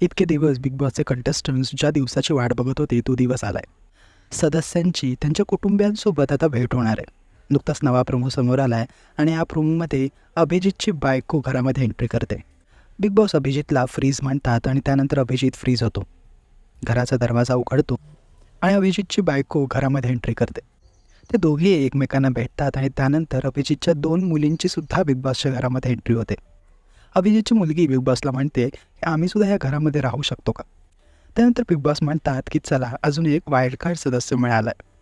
इतके दिवस big बॉसचे contestants ज्या दिवसाची वाट बघत होते तो दिवस आलाय. सदस्यांची त्यांच्या कुटुंबियांसोबत आता भेट होणार आहे. नुकताच नवा प्रमो समोर आला आहे आणि या प्रोमोमध्ये अभिजितची बायको घरामध्ये एंट्री करते. बिग बॉस अभिजितला फ्रीज म्हणतात आणि त्यानंतर अभिजित फ्रीज होतो. घराचा दरवाजा उघडतो आणि अभिजितची बायको घरामध्ये एंट्री करते. ते दोघे एकमेकांना भेटतात आणि त्यानंतर अभिजितच्या दोन मुलींची सुद्धा बिग बॉसच्या घरामध्ये एंट्री होते. अभिजितची मुलगी बिग बॉसला म्हणते की आम्ही सुद्धा या घरामध्ये राहू शकतो का? त्यानंतर बिग बॉस म्हणतात की चला अजून एक वाईल्ड कार्ड सदस्य मिळाला आहे